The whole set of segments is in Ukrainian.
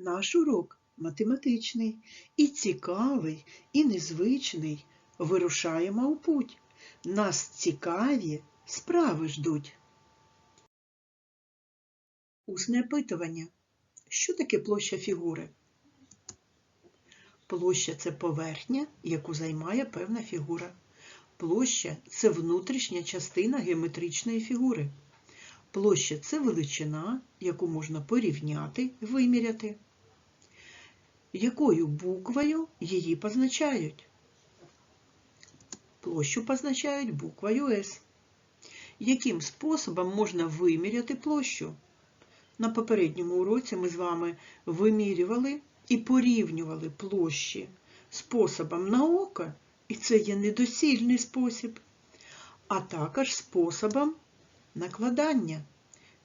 Наш урок математичний і цікавий, і незвичний. Вирушаємо у путь. Нас цікаві справи ждуть. Усне опитування. Що таке площа фігури? Площа це поверхня, яку займає певна фігура. Площа це внутрішня частина геометричної фігури. Площа це величина, яку можна порівняти, виміряти. Якою буквою її позначають? Площу позначають буквою С. Яким способом можна виміряти площу? На попередньому уроці ми з вами вимірювали і порівнювали площі способом на око, і це є недосільний спосіб, а також способом накладання.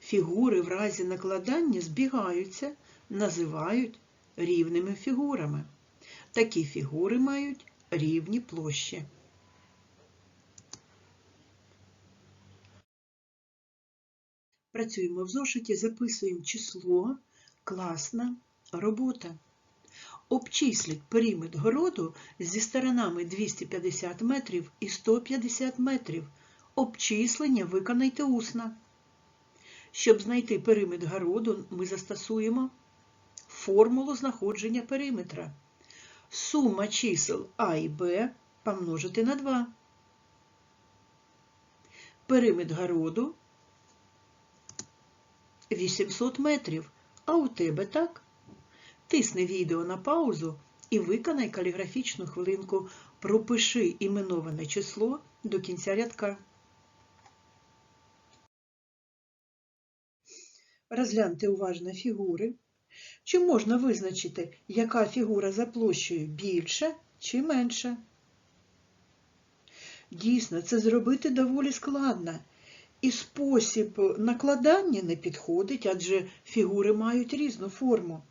Фігури в разі накладання збігаються, називають рівними фігурами. Такі фігури мають рівні площі. Працюємо в зошиті, записуємо число, класна робота. Обчисліть периметр городу зі сторонами 250 метрів і 150 метрів. Обчислення виконайте усно. Щоб знайти периметр городу, ми застосуємо формулу знаходження периметра. Сума чисел А і Б помножити на 2. Периметр городу 800 метрів, а у тебе так? Тисни відео на паузу і виконай каліграфічну хвилинку. Пропиши іменоване число до кінця рядка. Розгляньте уважно фігури. Чи можна визначити, яка фігура за площею більша чи менша? Дійсно, це зробити доволі складно. І спосіб накладання не підходить, адже фігури мають різну форму.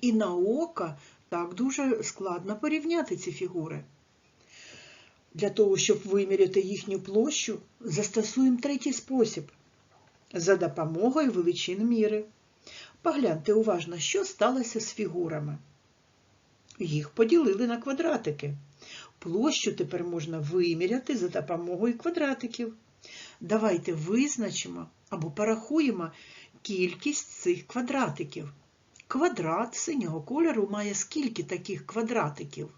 І на око так дуже складно порівняти ці фігури. Для того, щоб виміряти їхню площу, застосуємо третій спосіб за допомогою величин міри. Погляньте уважно, що сталося з фігурами. Їх поділили на квадратики. Площу тепер можна виміряти за допомогою квадратиків. Давайте визначимо або порахуємо кількість цих квадратиків. Квадрат синього кольору має скільки таких квадратиків?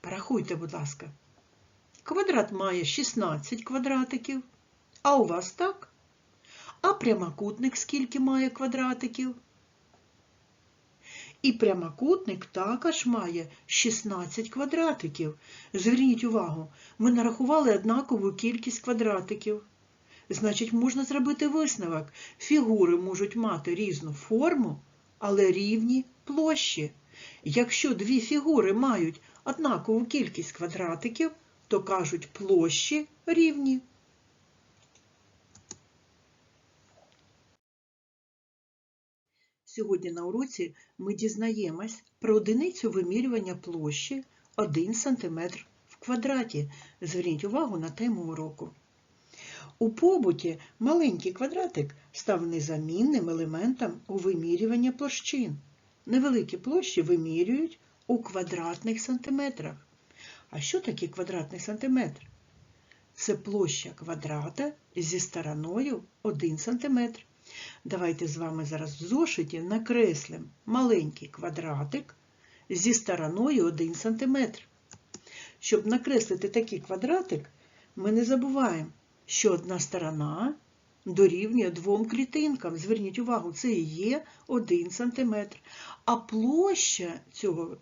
Порахуйте, будь ласка. Квадрат має 16 квадратиків. А у вас так? А прямокутник скільки має квадратиків? І прямокутник також має 16 квадратиків. Зверніть увагу, ми нарахували однакову кількість квадратиків. Значить, можна зробити висновок. Фігури можуть мати різну форму, але рівні площі. Якщо дві фігури мають однакову кількість квадратиків, то кажуть площі рівні. Сьогодні на уроці ми дізнаємось про одиницю вимірювання площі 1 см в квадраті. Зверніть увагу на тему уроку. У побуті маленький квадратик став незамінним елементом у вимірюванні площин. Невеликі площі вимірюють у квадратних сантиметрах. А що таке квадратний сантиметр? Це площа квадрата зі стороною 1 см. Давайте з вами зараз в зошиті накреслимо маленький квадратик зі стороною 1 см. Щоб накреслити такий квадратик, ми не забуваємо, що одна сторона дорівнює двом клітинкам. Зверніть увагу, це і є 1 см. А площа цього,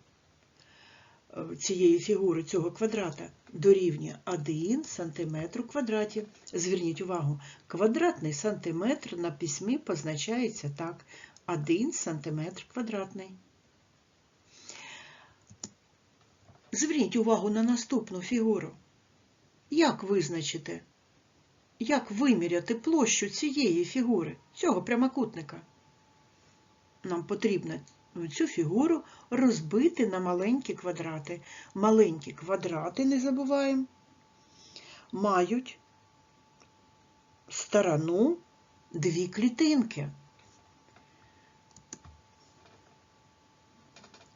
цієї фігури, цього квадрата дорівнює 1 см квадраті. Зверніть увагу, квадратний сантиметр на письмі позначається так. 1 см квадратний. Зверніть увагу на наступну фігуру. Як визначити, як виміряти площу цієї фігури, цього прямокутника? Нам потрібно цю фігуру розбити на маленькі квадрати. Маленькі квадрати, не забуваємо, мають сторону дві клітинки.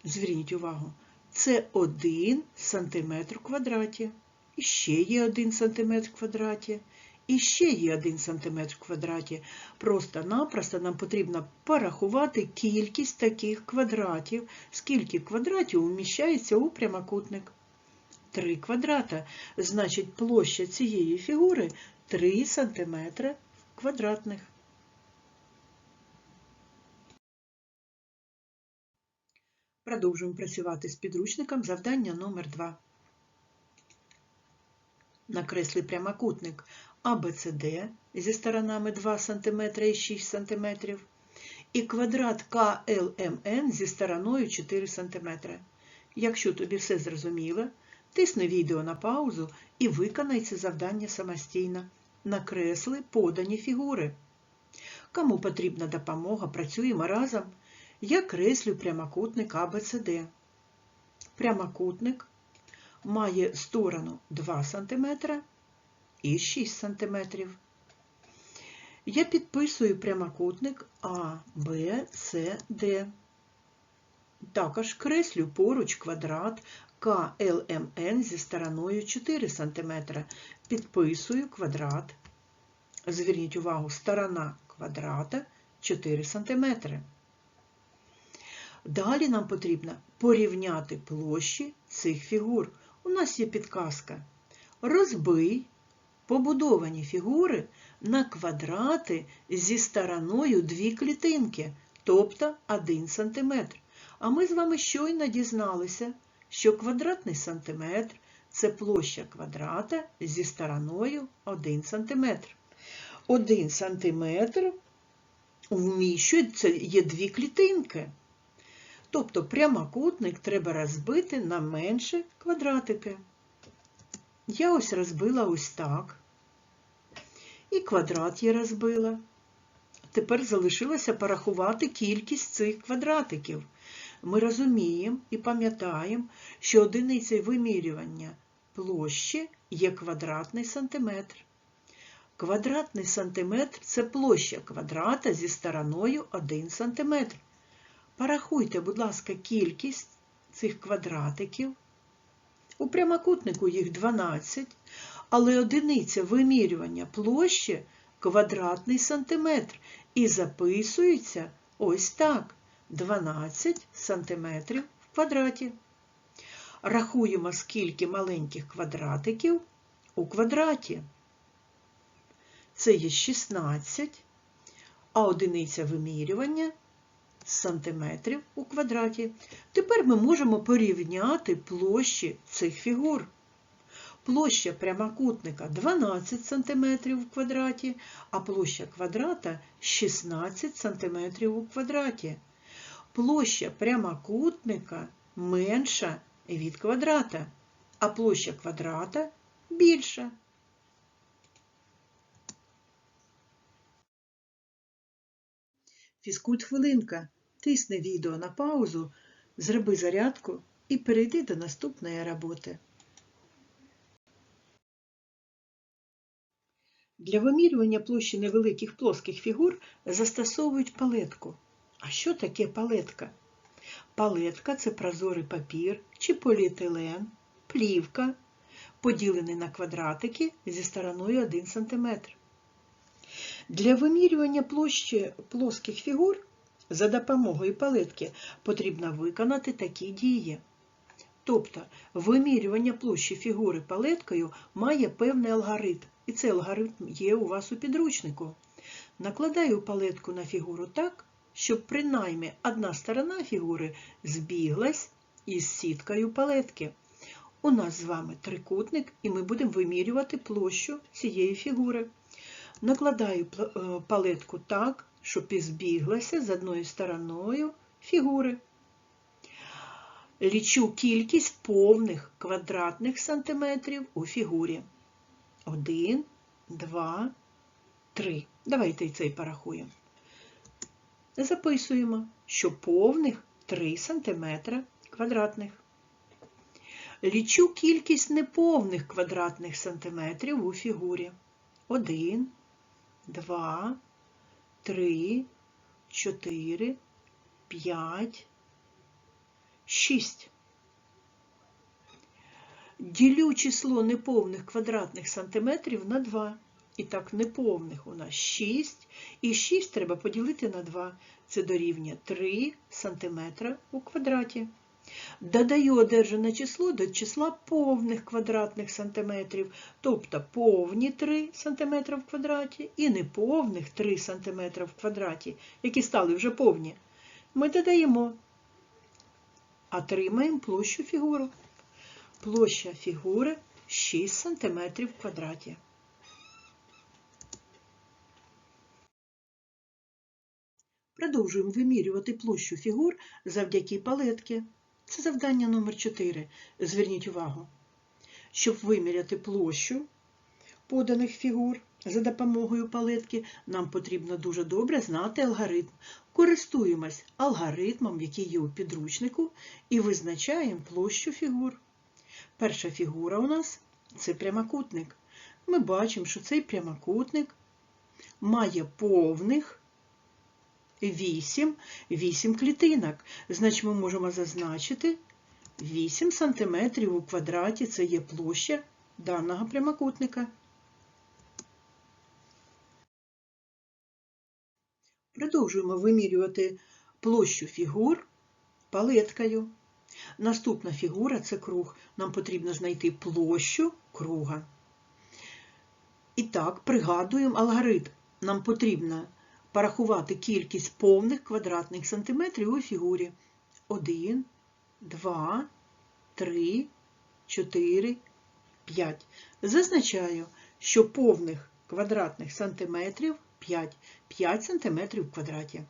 зверніть увагу, це 1 см квадраті. І ще є 1 см квадраті. І ще є 1 см в квадраті. Просто-напросто нам потрібно порахувати кількість таких квадратів, скільки квадратів вміщається у прямокутник. 3 квадрата. Значить, площа цієї фігури 3 см квадратних. Продовжуємо працювати з підручником завдання номер 2. Накресли прямокутник ABCD зі сторонами 2 см і 6 см і квадрат KLMN зі стороною 4 см. Якщо тобі все зрозуміло, тисни відео на паузу і виконай це завдання самостійно. Накресли подані фігури. Кому потрібна допомога, працюємо разом. Я креслю прямокутник ABCD. Прямокутник має сторону 2 см і 6 см. Я підписую прямокутник А, Б, С, Д. Також креслю поруч квадрат КЛМН зі стороною 4 см. Підписую квадрат. Зверніть увагу, сторона квадрата 4 см. Далі нам потрібно порівняти площі цих фігур. У нас є підказка. Розбий побудовані фігури на квадрати зі стороною дві клітинки, тобто 1 см. А ми з вами щойно дізналися, що квадратний сантиметр це площа квадрата зі стороною 1 см. 1 см вміщує, це є дві клітинки. Тобто прямокутник треба розбити на менші квадратики. Я ось розбила ось так. І квадрат я розбила. Тепер залишилося порахувати кількість цих квадратиків. Ми розуміємо і пам'ятаємо, що одиницею вимірювання площі є квадратний сантиметр. Квадратний сантиметр це площа квадрата зі стороною 1 см. Порахуйте, будь ласка, кількість цих квадратиків. У прямокутнику їх 12, але одиниця вимірювання площі квадратний сантиметр і записується ось так 12 сантиметрів в квадраті. Рахуємо, скільки маленьких квадратиків у квадраті. Це є 16, а одиниця вимірювання сантиметрів у квадраті. Тепер ми можемо порівняти площі цих фігур. Площа прямокутника 12 см у квадраті, а площа квадрата 16 см у квадраті. Площа прямокутника менша від квадрата, а площа квадрата більша. Фізкульт хвилинка. Тисни відео на паузу, зроби зарядку і перейди до наступної роботи. Для вимірювання площі невеликих плоских фігур застосовують палетку. А що таке палетка? Палетка це прозорий папір чи поліетилен, плівка, поділений на квадратики зі стороною 1 см. Для вимірювання площі плоских фігур за допомогою палетки потрібно виконати такі дії. Тобто вимірювання площі фігури палеткою має певний алгоритм, і цей алгоритм є у вас у підручнику. Накладаю палетку на фігуру так, щоб принаймні одна сторона фігури збіглась із сіткою палетки. У нас з вами трикутник, і ми будемо вимірювати площу цієї фігури. Накладаю палетку так, щоб і збіглася з одною стороною фігури. Лічу кількість повних квадратних сантиметрів у фігурі. Один, два, три. Давайте і цей порахуємо. Записуємо, що повних 3 см квадратних. Лічу кількість неповних квадратних сантиметрів у фігурі. 1, 2, 3, 4, 5, 6. Ділю число неповних квадратних сантиметрів на 2. І так, неповних у нас 6. І 6 треба поділити на 2. Це дорівнює 3 сантиметра у квадраті. Додаю одержане число до числа повних квадратних сантиметрів, тобто повні 3 см в квадраті і неповних 3 см в квадраті, які стали вже повні. Ми додаємо, отримаємо площу фігури. Площа фігури 6 см в квадраті. Продовжуємо вимірювати площу фігур завдяки палетки. Це завдання номер 4. Зверніть увагу. Щоб виміряти площу поданих фігур за допомогою палетки, нам потрібно дуже добре знати алгоритм. Користуємось алгоритмом, який є у підручнику, і визначаємо площу фігур. Перша фігура у нас це прямокутник. Ми бачимо, що цей прямокутник має повних 8, 8 клітинок. Значить, ми можемо зазначити 8 см у квадраті це є площа даного прямокутника. Продовжуємо вимірювати площу фігур палеткою. Наступна фігура це круг. Нам потрібно знайти площу круга. І так, пригадуємо алгоритм. Нам потрібно порахувати кількість повних квадратних сантиметрів у фігурі. 1, 2, 3, 4, 5. Зазначаю, що повних квадратних сантиметрів 5, 5 сантиметрів в квадраті.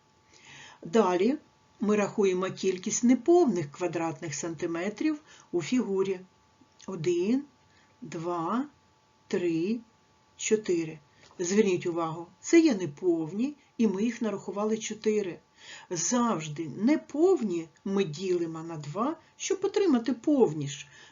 Далі ми рахуємо кількість неповних квадратних сантиметрів у фігурі. 1, 2, 3, 4. Зверніть увагу, це є неповні, і ми їх нарахували 4. Завжди неповні ми ділимо на 2, щоб отримати повні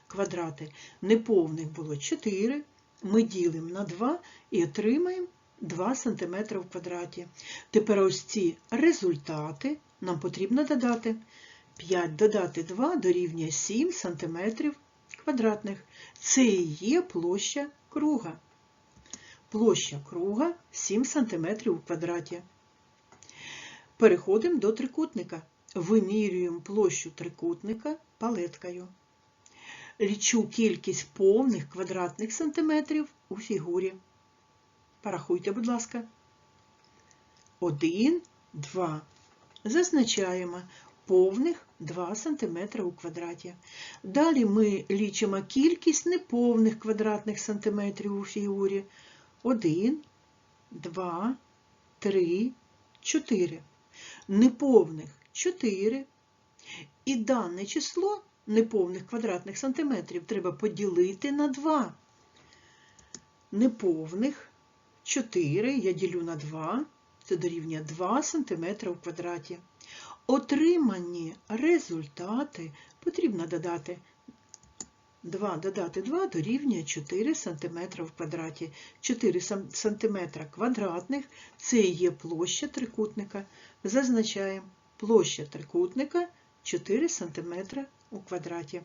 квадрати. Неповних було 4, ми ділимо на 2 і отримаємо 2 см в квадраті. Тепер ось ці результати нам потрібно додати. 5 додати 2 дорівнює 7 см квадратних. Це і є площа круга. Площа круга 7 см у квадраті. Переходимо до трикутника. Вимірюємо площу трикутника палеткою. Лічу кількість повних квадратних сантиметрів у фігурі. Порахуйте, будь ласка. 1, 2. Зазначаємо повних 2 см у квадраті. Далі ми лічимо кількість неповних квадратних сантиметрів у фігурі. 1, 2, 3, 4. Неповних 4. І дане число неповних квадратних сантиметрів треба поділити на 2. Неповних 4 я ділю на 2, це дорівнює 2 см у квадраті. Отримані результати потрібно додати 2 додати 2 дорівнює 4 см в квадраті. 4 см квадратних це і є площа трикутника. Зазначаємо площа трикутника 4 см у квадраті.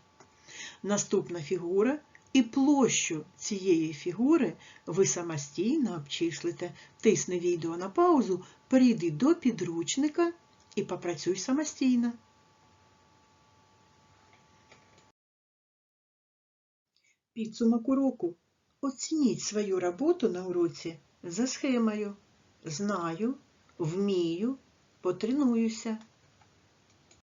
Наступна фігура. І площу цієї фігури ви самостійно обчислите. Тисни відео на паузу, перейди до підручника і попрацюй самостійно. Підсумок уроку. Оцініть свою роботу на уроці за схемою. Знаю, вмію, потренуюся.